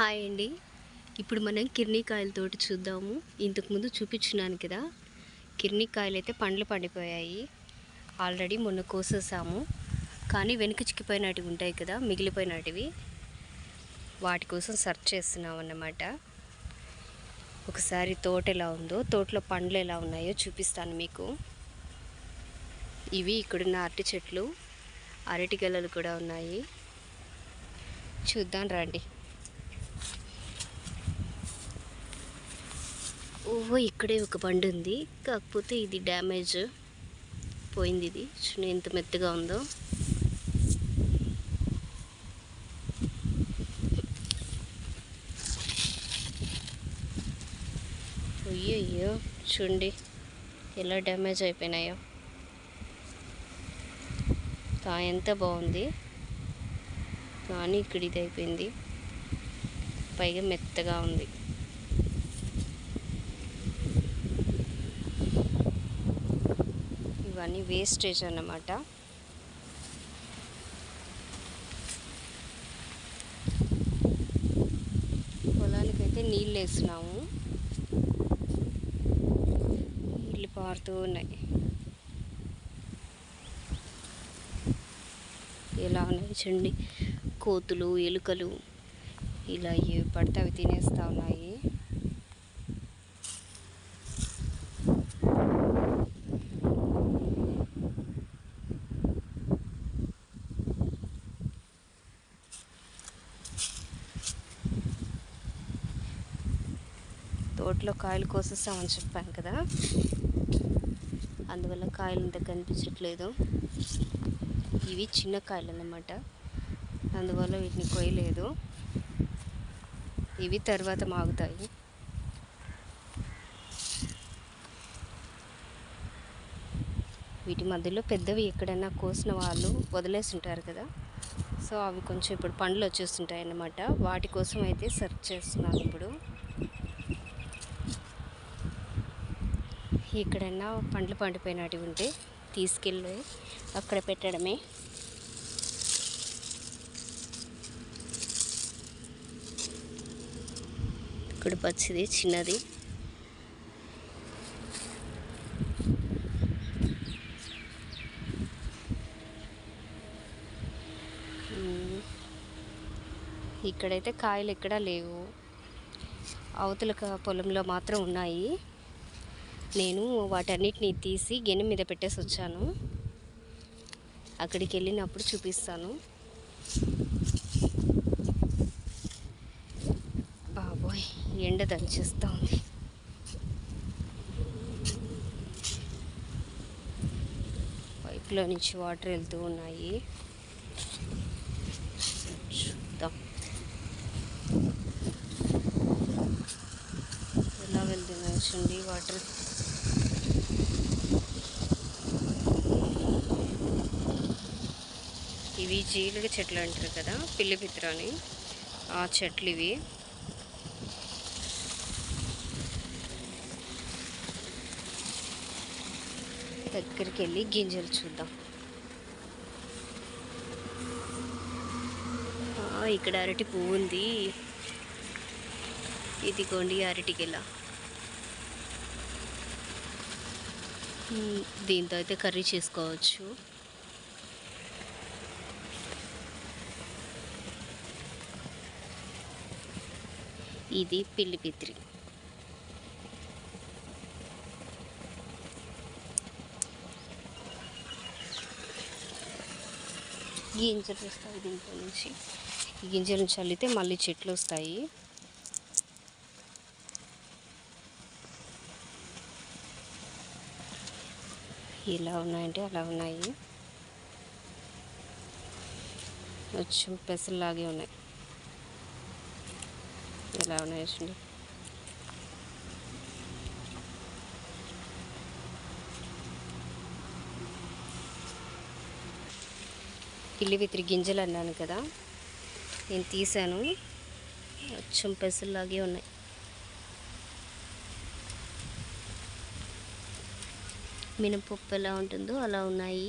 Hi అండి. ఇప్పుడు మనం కిర్నీకాయలతోటి చూద్దాము. ఇంతకుముందు చూపించినాను కదా కిర్నీకాయలు అయితే పండ్లు పండిపోయాయి. ఆల్రెడీ మొన్న కోసేసాము. కానీ వెనుక చిక్కిపోయినటివి ఉంటాయి కదా మిగిలిపోయినటివి. వాటి కోసం సర్చ్ చేస్తున్నాం అన్నమాట ఒకసారి తోట ఎలా ఉందో తోటలో పండ్లు ఎలా ఉన్నాయో చూపిస్తాను మీకు. ఇవి ఇక్కడున్న అరటి చెట్లు అరటి గెలలు కూడా ఉన్నాయి. చూద్దాం రండి. ఓహో ఇక్కడే ఒక బండి ఉంది. కాకపోతే ఇది డ్యామేజ్ పోయింది ఇది. చూడండి ఎంత మెత్తగా ఉందో. అయ్యో అయ్యో చూడండి ఎలా డ్యామేజ్ అయిపోయినాయో. కాయ ఎంత బాగుంది. కానీ ఇక్కడ ఇది అయిపోయింది. పైగా మెత్తగా ఉంది. ఇవన్నీ వేస్టేజ్ అన్నమాట. పొలానికైతే నీళ్ళు వేసినాము నీళ్ళు పారుతూ ఉన్నాయి. ఎలా ఉన్నాయి చూడండి. కోతులు ఎలుకలు ఇలా పడితే అవి తినేస్తూ ఉన్నాయి. తోటలో కాయలు కోసేస్తామని చెప్పాను కదా. అందువల్ల కాయలు ఇంత కనిపించట్లేదు. ఇవి చిన్న కాయలు అన్నమాట అందువల్ల వీటిని కొయ్యలేదు. ఇవి తర్వాత మాగుతాయి. వీటి మధ్యలో పెద్దవి ఎక్కడైనా కోసిన వాళ్ళు వదిలేసి ఉంటారు కదా. సో అవి కొంచెం ఇప్పుడు పండ్లు వచ్చేస్తుంటాయి అన్నమాట వాటి కోసం అయితే సెర్చ్ చేస్తున్నాను ఇప్పుడు. ఎక్కడైనా పండ్లు పండిపోయినవి ఉంటే తీసుకెళ్ళి. అక్కడ పెట్టడమే. ఇక్కడ పచ్చిది చిన్నది. ఇక్కడైతే కాయలు ఎక్కడా లేవు. అవతల పొలంలో మాత్రం ఉన్నాయి. నేను వాటన్నిటిని తీసి గిన్నె మీద పెట్టేసి వచ్చాను. అక్కడికి వెళ్ళినప్పుడు చూపిస్తాను. బాబోయ్ ఎండ దంచేస్తూ ఉంది. పైప్లో నుంచి వాటర్ వెళ్తూ ఉన్నాయి. చూద్దాం. ఎలా వెళ్తున్నాయి చూడండి వాటర్. ఇవి జీలుగ చెట్లు అంటారు కదా పిల్లి పిత్రాని. ఆ చెట్లు ఇవి దగ్గరికి వెళ్ళి గింజలు చూద్దాం. ఇక్కడ అరటి పువ్వు ఉంది. ఇదిగోండి అరటి దీంతో అయితే కర్రీ చేసుకోవచ్చు. ఇది పిల్లిపిత్రి గింజలు వస్తాయి దీంట్లో నుంచి. ఈ గింజలు చల్లితే మళ్ళీ చెట్లు వస్తాయి. ఇలా ఉన్నాయంటే అలా ఉన్నాయి. కొంచెం పెసల్లాగే ఉన్నాయి. ఎలా ఉన్నాయి పిల్లి వితిరి గింజలు అన్నాను కదా నేను తీసాను. అచ్చం పెసల్లాగే ఉన్నాయి. మినపప్పు ఎలా ఉంటుందో అలా ఉన్నాయి.